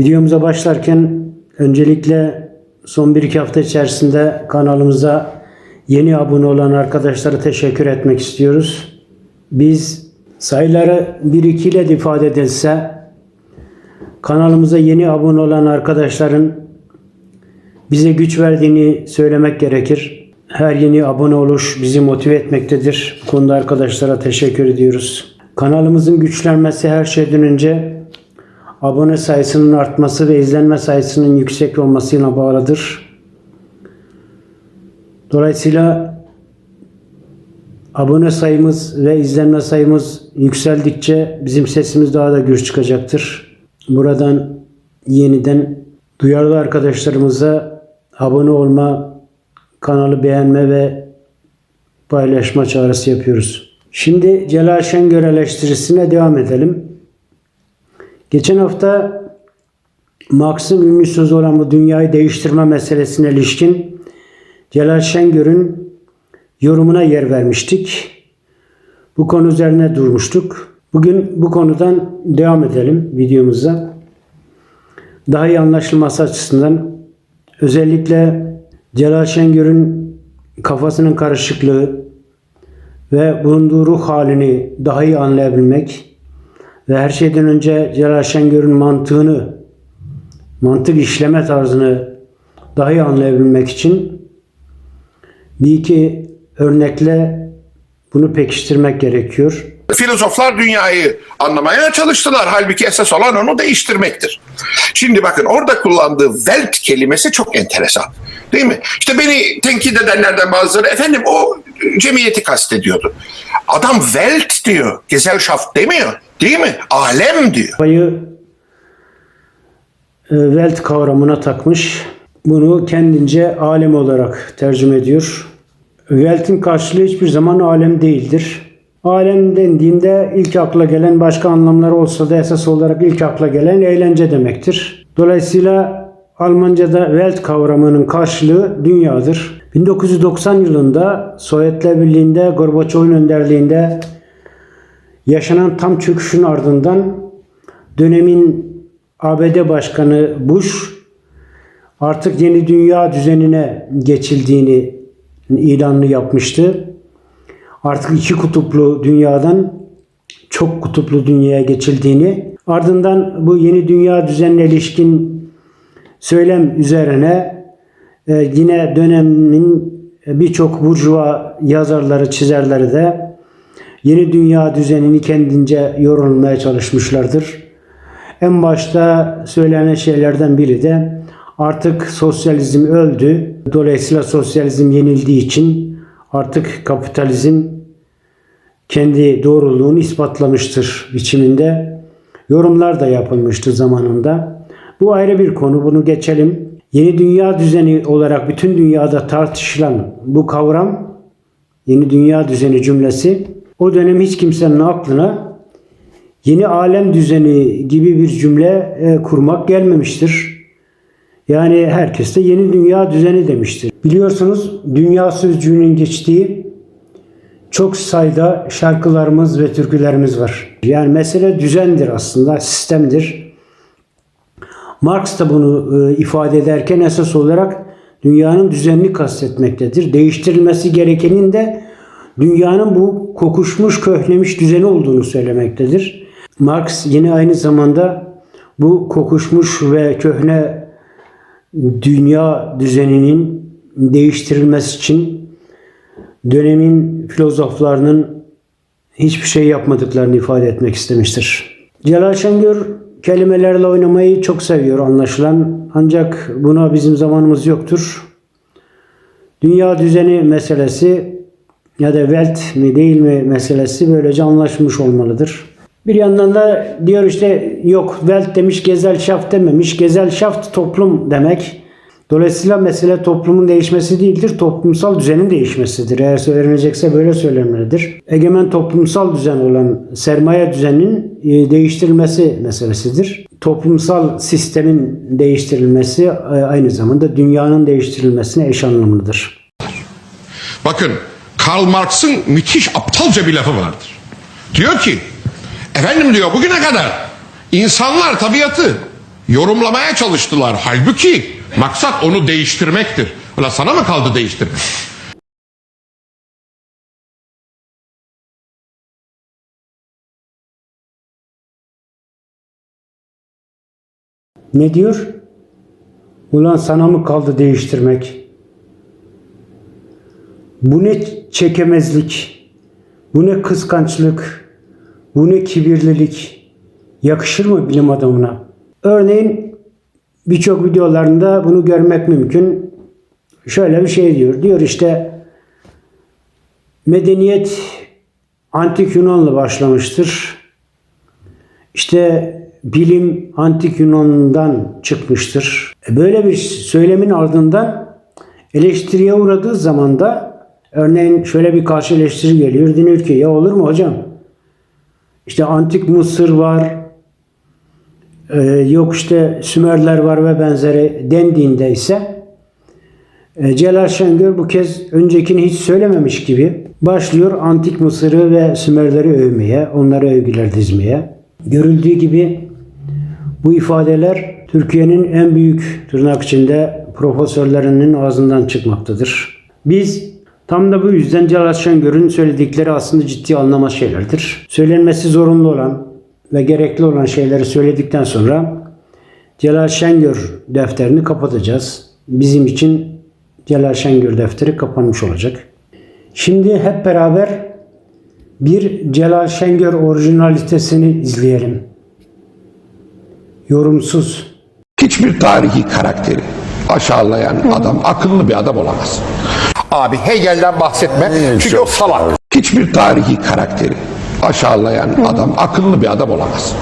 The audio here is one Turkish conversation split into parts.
Videomuza başlarken öncelikle son 1-2 hafta içerisinde kanalımıza yeni abone olan arkadaşlara teşekkür etmek istiyoruz. Biz sayıları 1-2 ile de ifade edilse kanalımıza yeni abone olan arkadaşların bize güç verdiğini söylemek gerekir. Her yeni abone oluş bizi motive etmektedir. Bu konuda arkadaşlara teşekkür ediyoruz. Kanalımızın güçlenmesi her şeyden önce abone sayısının artması ve izlenme sayısının yüksek olmasıyla bağlıdır. Dolayısıyla abone sayımız ve izlenme sayımız yükseldikçe bizim sesimiz daha da güç çıkacaktır. Buradan yeniden duyarlı arkadaşlarımıza abone olma, kanalı beğenme ve paylaşma çağrısı yapıyoruz. Şimdi Celal Şengör eleştirisine devam edelim. Geçen hafta Marx'ın ünlü sözü olan bu dünyayı değiştirme meselesine ilişkin Celal Şengör'ün yorumuna yer vermiştik. Bu konu üzerine durmuştuk. Bugün bu konudan devam edelim videomuza. Daha iyi anlaşılması açısından özellikle Celal Şengör'ün kafasının karışıklığı ve bulunduğu ruh halini daha iyi anlayabilmek ve her şeyden önce Celal Şengör'ün mantığını, mantık işleme tarzını daha iyi anlayabilmek için bir iki örnekle bunu pekiştirmek gerekiyor. Filozoflar dünyayı anlamaya çalıştılar. Halbuki esas olan onu değiştirmektir. Şimdi bakın orada kullandığı Welt kelimesi çok enteresan. Değil mi? İşte beni tenkit edenlerden bazıları efendim o cemiyeti kastediyordu. Adam Welt diyor. Gesellschaft demiyor. Değil mi? Alem diyor. Kafayı e, Welt kavramına takmış. Bunu kendince alem olarak tercüme ediyor. Welt'in karşılığı hiçbir zaman alem değildir. Alem dendiğinde ilk akla gelen başka anlamları olsa da esas olarak ilk akla gelen eğlence demektir. Dolayısıyla Almanca'da Welt kavramının karşılığı dünyadır. 1990 yılında Sovyetler Birliği'nde Gorbaçov'un önderliğinde yaşanan tam çöküşün ardından dönemin ABD Başkanı Bush artık yeni dünya düzenine geçildiğini ilanını yapmıştı. Artık iki kutuplu dünyadan çok kutuplu dünyaya geçildiğini, ardından bu yeni dünya düzenine ilişkin söylem üzerine e, yine dönemin birçok burjuva yazarları, çizerleri de yeni dünya düzenini kendince yorulmaya çalışmışlardır. En başta söylenen şeylerden biri de artık sosyalizm öldü. Dolayısıyla sosyalizm yenildiği için artık kapitalizm kendi doğruluğunu ispatlamıştır biçiminde. Yorumlar da yapılmıştı zamanında. Bu ayrı bir konu. Bunu geçelim. Yeni dünya düzeni olarak bütün dünyada tartışılan bu kavram, yeni dünya düzeni cümlesi o dönem hiç kimsenin aklına yeni alem düzeni gibi bir cümle e, kurmak gelmemiştir. Yani herkes de yeni dünya düzeni demiştir. Biliyorsunuz dünya sözcüğünün geçtiği çok sayıda şarkılarımız ve türkülerimiz var. Yani mesele düzendir aslında, sistemdir. Marx da bunu e, ifade ederken esas olarak dünyanın düzenini kastetmektedir. Değiştirilmesi gerekenin de dünyanın bu kokuşmuş, köhnemiş düzeni olduğunu söylemektedir. Marx yine aynı zamanda bu kokuşmuş ve köhne dünya düzeninin değiştirilmesi için dönemin filozoflarının hiçbir şey yapmadıklarını ifade etmek istemiştir. Celal Şengör kelimelerle oynamayı çok seviyor anlaşılan. Ancak buna bizim zamanımız yoktur. Dünya düzeni meselesi ya da Welt mi değil mi meselesi böylece anlaşmış olmalıdır. Bir yandan da diyor işte yok Welt demiş Gesellschaft dememiş. Gesellschaft toplum demek. Dolayısıyla mesele toplumun değişmesi değildir, toplumsal düzenin değişmesidir. Eğer söylenecekse böyle söylenmelidir. Egemen toplumsal düzen olan sermaye düzeninin e, değiştirilmesi meselesidir. Toplumsal sistemin değiştirilmesi e, aynı zamanda dünyanın değiştirilmesine eş anlamlıdır. Bakın Karl Marx'ın müthiş aptalca bir lafı vardır. Diyor ki efendim diyor bugüne kadar insanlar tabiatı yorumlamaya çalıştılar. Halbuki maksat onu değiştirmektir. Ulan sana mı kaldı değiştirmek? Ne diyor? Ulan sana mı kaldı değiştirmek? Bu ne çekemezlik? Bu ne kıskançlık? Bu ne kibirlilik? Yakışır mı bilim adamına? Örneğin birçok videolarında bunu görmek mümkün. Şöyle bir şey diyor. Diyor işte medeniyet antik Yunan'la başlamıştır. İşte bilim antik Yunan'dan çıkmıştır. E, Böyle bir söylemin ardından eleştiriye uğradığı zaman da örneğin şöyle bir karşı eleştiri geliyor. Deniyor ki ya olur mu hocam? İşte antik Mısır var, e, yok işte Sümerler var ve benzeri dendiğinde ise e, Celal Şengör bu kez öncekini hiç söylememiş gibi başlıyor antik Mısır'ı ve Sümerleri övmeye, onlara övgüler dizmeye. Görüldüğü gibi bu ifadeler Türkiye'nin en büyük tırnak içinde profesörlerinin ağzından çıkmaktadır. Biz tam da bu yüzden Celal Şengör'ün söyledikleri aslında ciddi anlama şeylerdir. Söylenmesi zorunlu olan ve gerekli olan şeyleri söyledikten sonra Celal Şengör defterini kapatacağız. Bizim için Celal Şengör defteri kapanmış olacak. Şimdi hep beraber bir Celal Şengör orijinalitesini izleyelim. Yorumsuz. Hiçbir tarihi karakteri aşağılayan adam akıllı bir adam olamaz. Abi Hegel'den bahsetme çünkü o salak. Hiçbir tarihi karakteri aşağılayan adam akıllı bir adam olamaz.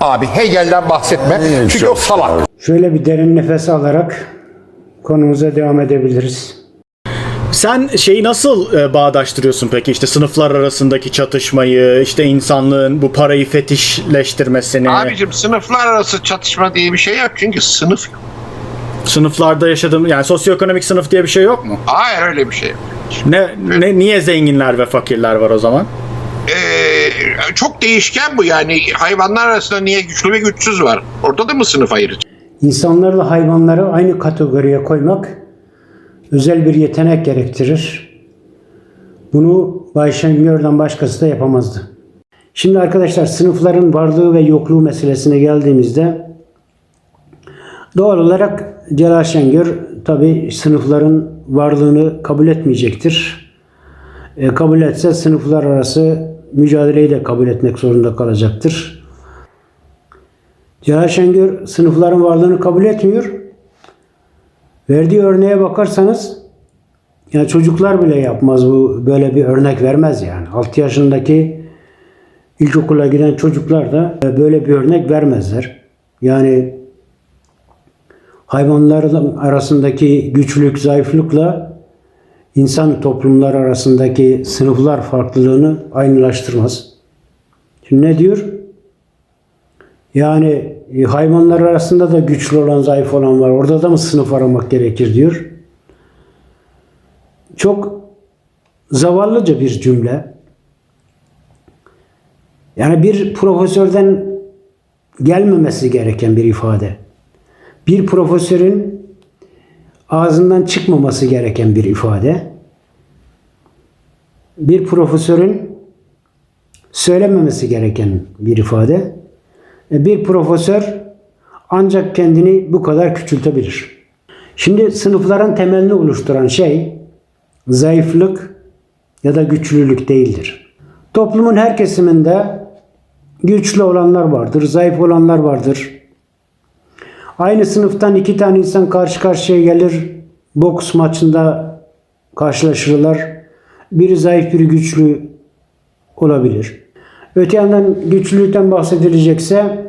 Abi Hegel'den bahsetme çünkü o salak. Şöyle bir derin nefes alarak konumuza devam edebiliriz. Sen şeyi nasıl e, bağdaştırıyorsun peki işte sınıflar arasındaki çatışmayı, işte insanlığın bu parayı fetişleştirmesini, Abicim sınıflar arası çatışma diye bir şey yok çünkü sınıf yok. Sınıflarda yaşadığım yani sosyoekonomik sınıf diye bir şey yok mu? Hayır öyle bir şey yok. Ne, ne niye zenginler ve fakirler var o zaman? Ee, çok değişken bu yani hayvanlar arasında niye güçlü ve güçsüz var. Orada da mı sınıf ayrı? İnsanlarla hayvanları aynı kategoriye koymak özel bir yetenek gerektirir. Bunu Bay Şengör'den başkası da yapamazdı. Şimdi arkadaşlar sınıfların varlığı ve yokluğu meselesine geldiğimizde doğal olarak Celal Şengör tabi sınıfların varlığını kabul etmeyecektir. E, kabul etse sınıflar arası mücadeleyi de kabul etmek zorunda kalacaktır. Celal Şengör sınıfların varlığını kabul etmiyor. Verdiği örneğe bakarsanız yani çocuklar bile yapmaz bu böyle bir örnek vermez yani. 6 yaşındaki ilkokula giden çocuklar da böyle bir örnek vermezler. Yani hayvanların arasındaki güçlük, zayıflıkla insan toplumlar arasındaki sınıflar farklılığını aynılaştırmaz. Şimdi ne diyor? Yani e, hayvanlar arasında da güçlü olan, zayıf olan var. Orada da mı sınıf aramak gerekir diyor. Çok zavallıca bir cümle. Yani bir profesörden gelmemesi gereken bir ifade. Bir profesörün ağzından çıkmaması gereken bir ifade. Bir profesörün söylememesi gereken bir ifade. E, Bir profesör ancak kendini bu kadar küçültebilir. Şimdi sınıfların temelini oluşturan şey zayıflık ya da güçlülük değildir. Toplumun her kesiminde güçlü olanlar vardır, zayıf olanlar vardır. Aynı sınıftan iki tane insan karşı karşıya gelir, boks maçında karşılaşırlar. Biri zayıf, biri güçlü olabilir. Öte yandan güçlülükten bahsedilecekse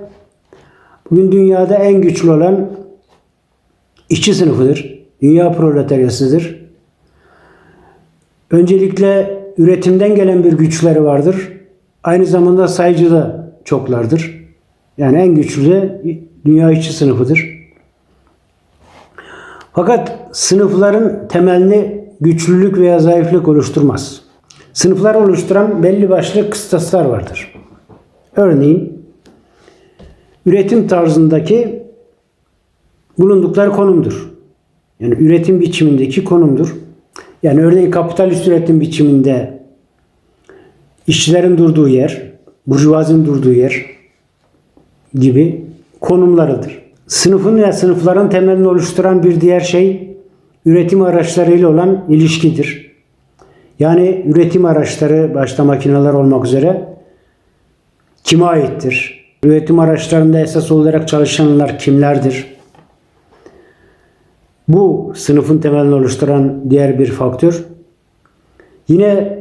bugün dünyada en güçlü olan işçi sınıfıdır. Dünya proletaryasıdır. Öncelikle üretimden gelen bir güçleri vardır. Aynı zamanda sayıcı da çoklardır. Yani en güçlü de dünya işçi sınıfıdır. Fakat sınıfların temelini güçlülük veya zayıflık oluşturmaz. Sınıflar oluşturan belli başlı kıstaslar vardır. Örneğin üretim tarzındaki bulundukları konumdur. Yani üretim biçimindeki konumdur. Yani örneğin kapitalist üretim biçiminde işçilerin durduğu yer, burjuvazinin durduğu yer gibi konumlarıdır. Sınıfın ya sınıfların temelini oluşturan bir diğer şey üretim araçlarıyla olan ilişkidir. Yani üretim araçları başta makineler olmak üzere kime aittir? Üretim araçlarında esas olarak çalışanlar kimlerdir? Bu sınıfın temelini oluşturan diğer bir faktör. Yine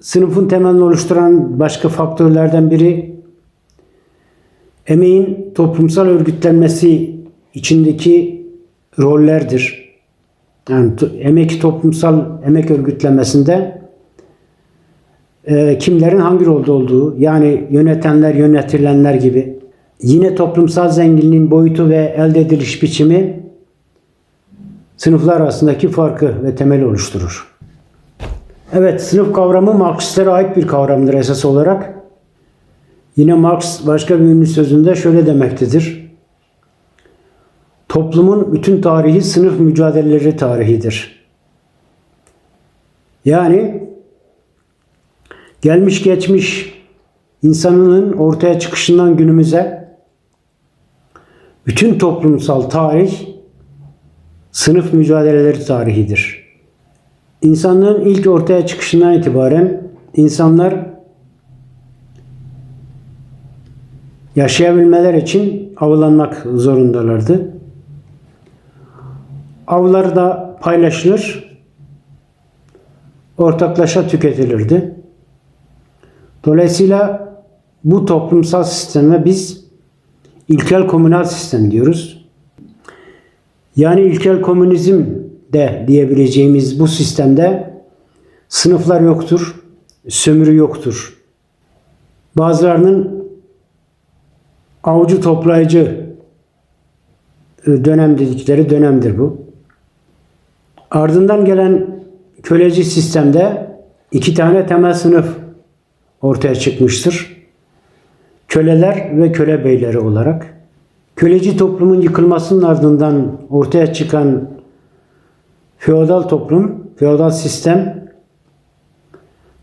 sınıfın temelini oluşturan başka faktörlerden biri emeğin toplumsal örgütlenmesi içindeki rollerdir. Yani emek toplumsal emek örgütlenmesinde e, kimlerin hangi rolde olduğu yani yönetenler yönetilenler gibi yine toplumsal zenginliğin boyutu ve elde ediliş biçimi sınıflar arasındaki farkı ve temeli oluşturur. Evet, sınıf kavramı Marksistlere ait bir kavramdır esas olarak. Yine Marx başka bir ünlü sözünde şöyle demektedir. Toplumun bütün tarihi sınıf mücadeleleri tarihidir. Yani gelmiş geçmiş insanının ortaya çıkışından günümüze bütün toplumsal tarih sınıf mücadeleleri tarihidir. İnsanlığın ilk ortaya çıkışından itibaren insanlar yaşayabilmeler için avlanmak zorundalardı. Avlar da paylaşılır, ortaklaşa tüketilirdi. Dolayısıyla bu toplumsal sisteme biz ilkel komünal sistem diyoruz. Yani ilkel komünizm de diyebileceğimiz bu sistemde sınıflar yoktur, sömürü yoktur. Bazılarının avcı toplayıcı e, dönem dedikleri dönemdir bu. Ardından gelen köleci sistemde iki tane temel sınıf ortaya çıkmıştır. Köleler ve köle beyleri olarak. Köleci toplumun yıkılmasının ardından ortaya çıkan feodal toplum, feodal sistem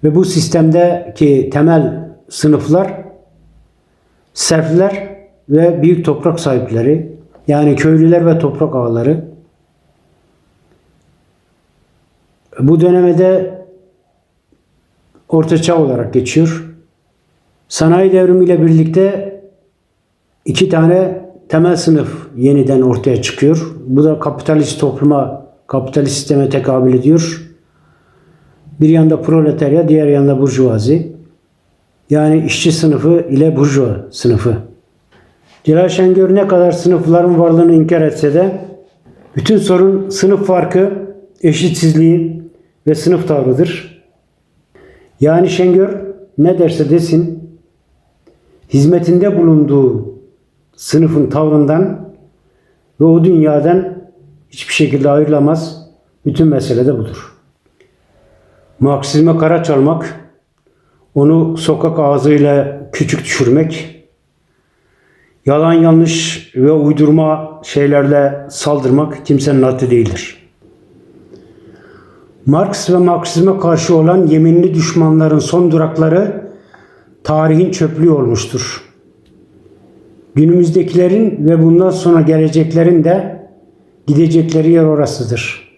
ve bu sistemdeki temel sınıflar serfler ve büyük toprak sahipleri yani köylüler ve toprak ağaları. Bu dönemde Orta Çağ olarak geçiyor. Sanayi devrimiyle birlikte iki tane temel sınıf yeniden ortaya çıkıyor. Bu da kapitalist topluma, kapitalist sisteme tekabül ediyor. Bir yanda proletarya, diğer yanda burjuvazi. Yani işçi sınıfı ile burjuva sınıfı. Celal Şengör ne kadar sınıfların varlığını inkar etse de bütün sorun sınıf farkı, eşitsizliği ve sınıf tavrıdır. Yani Şengör ne derse desin hizmetinde bulunduğu sınıfın tavrından ve o dünyadan hiçbir şekilde ayrılamaz. Bütün mesele de budur. Marksizme kara çalmak, onu sokak ağzıyla küçük düşürmek, yalan yanlış ve uydurma şeylerle saldırmak kimsenin haddi değildir. Marx ve Marksizme karşı olan yeminli düşmanların son durakları tarihin çöplüğü olmuştur. Günümüzdekilerin ve bundan sonra geleceklerin de gidecekleri yer orasıdır.